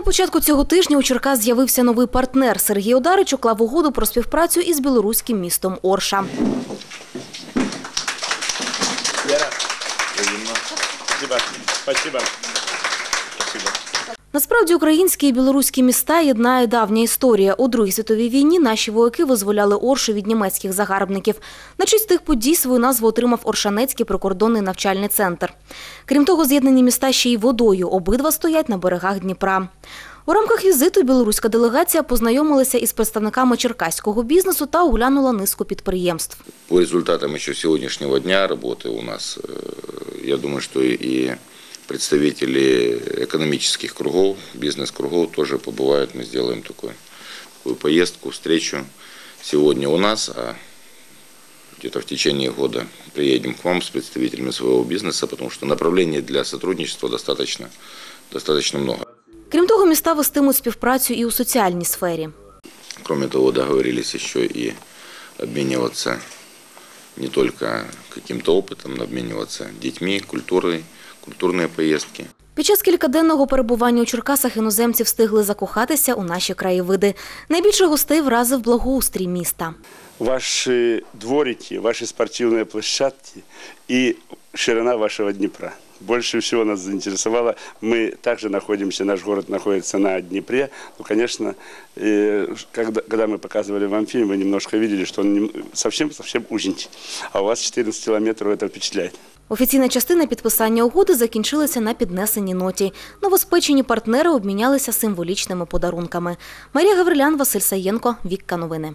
На початку цього тижня у Черкас з'явився новий партнер. Сергій Одарич уклав угоду про співпрацю із білоруським містом Орша. Спасибо. Спасибо. Насправді українські і білоруські міста єднає давня історія. У Другій світовій війні наші вояки визволяли Оршу від німецьких загарбників. На честь тих подій свою назву отримав Оршанецький прикордонний навчальний центр. Крім того, з'єднані міста ще й водою. Обидва стоять на берегах Дніпра. У рамках візиту білоруська делегація познайомилася із представниками черкаського бізнесу та оглянула низку підприємств. По результатам еще сегодняшнего дня работы у нас, э, я думаю, что и представители экономических кругов, бизнес-кругов тоже побывают. Мы сделаем такую, такую поездку, встречу сегодня у нас, а где-то в течение года приедем к вам с представителями своего бизнеса, потому что направлений для сотрудничества достаточно, достаточно много. Крім того, міста вестимуть співпрацю і у соціальній сфері. Кроме того, договорились еще и обмениваться не только каким-то опытом, но обмениваться детьми, культурой, культурные поездки. Під час кількаденного перебування у Черкасах іноземці встигли закохатися у наші краєвиди. Найбільше гостей вразив благоустрій міста. ваши дворики, ваши спортивные площадки и ширина вашего Днепра. Больше всего нас заинтересовало, мы также находимся, наш город находится на Днепре, ну, конечно, э, когда, когда мы показывали вам фильм, вы немножко видели, что он совсем-совсем узенький, а у вас 14 километров, это впечатляет. Офіційна частина підписання угоди закінчилася на піднесеній ноті. Новоспечені партнери обмінялися символічними подарунками. Марія Гаврилян, Василь Саєнко, Вікка Новини.